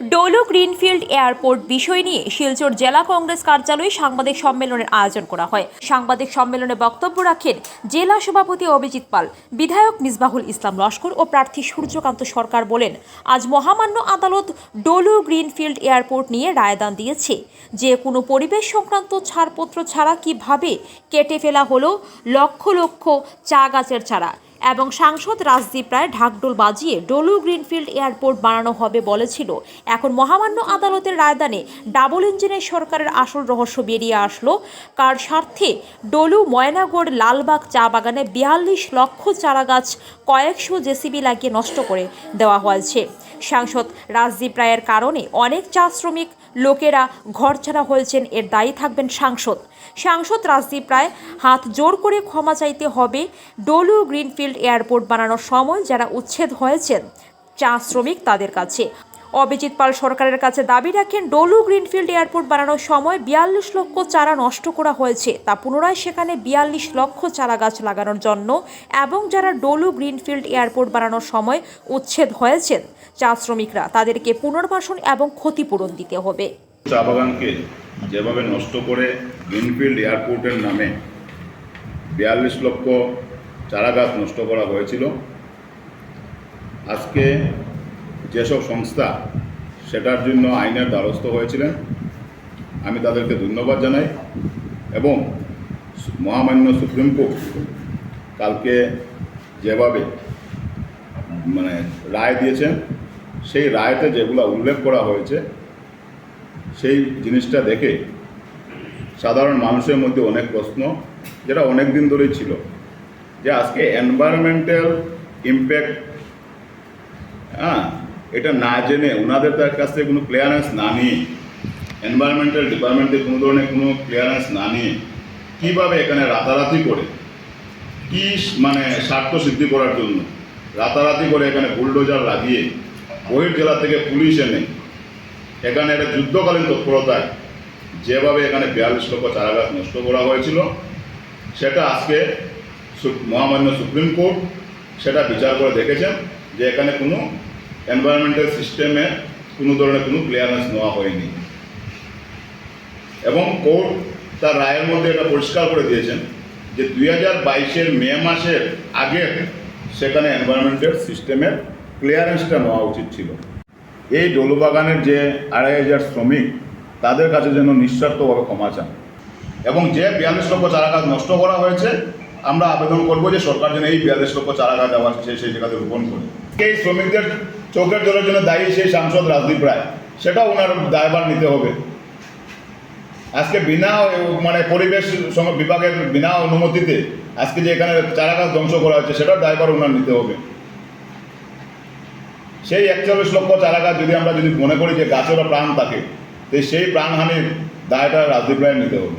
Dolo greenfield airport বিষয় নিয়ে শিলচর জেলা কংগ্রেস কার্যালয়ে সাংবাদিক সম্মেলনের আয়োজন করা হয়। সাংবাদিক সম্মেলনে বক্তব্য রাখেন জেলা সভাপতি অভিজিৎ পাল, বিধায়ক মিসবাহুল ইসলাম লস্কর ও প্রার্থী সূর্যকান্ত সরকার বলেন, আজ মহামান্য আদালত ডোলো গ্রিনফিল্ড এয়ারপোর্ট নিয়ে রায়দান দিয়েছে। যে কোনো পরিবেশ সংক্রান্ত ছাড়পত্র ছাড়া কীভাবে কেটে ফেলা হলো, লক্ষ লক্ষ চা গাছের চারা এবং সাংসদ রাজদীপ রায় ঢাকডোল বাজিয়ে ডলু গ্রিনফিল্ড এয়ারপোর্ট বানানো হবে বলেছিল। এখন মহামান্য আদালতের রায়দানে ডাবল ইঞ্জিনের সরকারের আসল রহস্য বেরিয়ে আসলো। কার স্বার্থে ডলু, ময়নাগড়, লালবাগ চা বাগানে বিয়াল্লিশ লক্ষ চারা গাছ কয়েকশো জেসিবি লাগিয়ে নষ্ট করে দেওয়া হয়েছে। সাংসদ রাজদীপ রায়ের কারণে অনেক চা শ্রমিক লোকেরা ঘর ছাড়া হয়েছেন এর দায়ী থাকবেন সাংসদ। সাংসদ রাজদীপ রায়, হাত জোর করে ক্ষমা চাইতে হবে, ডোলু গ্রিনফিল্ড এয়ারপোর্ট বানানোর সময় যারা উচ্ছেদ হয়েছেন, চা শ্রমিক তাদের কাছে। অভিজিৎ পাল সরকারের কাছে দাবি রাখেন, ডলু গ্রিনফিল্ড এয়ারপোর্ট বানানোর সময় বিয়াল্লিশ লক্ষ চারা নষ্ট করা হয়েছে। তা পুনরায় সেখানে বিয়াল্লিশ লক্ষ চারা গাছ লাগানোর জন্য এবং যারা ডলু গ্রিনফিল্ড এয়ারপোর্ট বানানোর সময় উচ্ছেদ হয়েছেন, চা শ্রমিকরা তাদেরকে পুনর্বাসন এবং ক্ষতিপূরণ দিতে হবে। চা বাগানকে যেভাবে নষ্ট করে গ্রিনফিল্ড এয়ারপোর্টের নামে বিয়াল্লিশ লক্ষ চারা গাছ নষ্ট করা হয়েছিল, আজকে যেসব সংস্থা সেটার জন্য আইনের দ্বারস্থ হয়েছিলেন, আমি তাদেরকে ধন্যবাদ জানাই এবং মহামান্য সুপ্রিম কোর্ট কালকে যেভাবে মানে রায় দিয়েছেন, সেই রায়তে যেগুলো উল্লেখ করা হয়েছে, সেই জিনিসটা দেখে সাধারণ মানুষের মধ্যে অনেক প্রশ্ন, যেটা অনেক দিন ধরেই ছিল, যে আজকে এনভায়রনমেন্টাল ইম্প্যাক্ট হ্যাঁ এটা না জেনে ওনাদের তার কাছ থেকে কোনো ক্লিয়ারেন্স না নিয়ে এনভায়রনমেন্টাল ডিপার্টমেন্টে কোনো ধরনের কোনো ক্লিয়ারেন্স না নিয়ে কীভাবে এখানে রাতারাতি করে, কি মানে স্বার্থ সিদ্ধি করার জন্য রাতারাতি করে এখানে বুলডোজার লাগিয়ে বহির জেলা থেকে পুলিশ এনে এখানে একটা যুদ্ধকালীন তৎপরতায় যেভাবে এখানে বিয়াল্লিশ লক্ষ চারা গাছ নষ্ট করা হয়েছিল, সেটা আজকে মহামান্য সুপ্রিম কোর্ট সেটা বিচার করে দেখেছেন যে এখানে কোনো এনভায়রনমেন্টাল সিস্টেমে কোনো ধরনের কোনো ক্লিয়ারেন্স নেওয়া হয়নি। এবং কোর্ট তার রায়ের মধ্যে এটা পরিষ্কার করে দিয়েছেন যে দুই হাজার বাইশের মে মাসের আগে সেখানে এনভায়রনমেন্টাল সিস্টেমের ক্লিয়ারেন্সটা নেওয়া উচিত ছিল। এই ডলুবাগানের যে আড়াই হাজার শ্রমিক, তাদের কাছে যেন নিঃস্বার্থভাবে ক্ষমা চান। এবং যে বিয়াল্লিশ লক্ষ চারা গাছ নষ্ট করা হয়েছে, আমরা আবেদন করব যে সরকার যেন এই বিয়াল্লিশ লক্ষ চারা গাছ আবার সেই জায়গাতে রোপণ করে। এই শ্রমিকদের চোখের জলের জন্য দায়ী সেই সাংসদ রাজদীপ রায়। সেটাও ওনার দায়ভার নিতে হবে। আজকে বিনা মানে পরিবেশ বিভাগের বিনা অনুমতিতে আজকে যে এখানে চারা গাছ ধ্বংস করা হচ্ছে সেটার দায়ভার ওনার নিতে হবে। সেই একচল্লিশ লক্ষ চারা গাছ যদি আমরা যদি মনে করি যে গাছেরও প্রাণ থাকে সেই প্রাণহানির দায়টা রাজদীপ রায়ের নিতে হবে।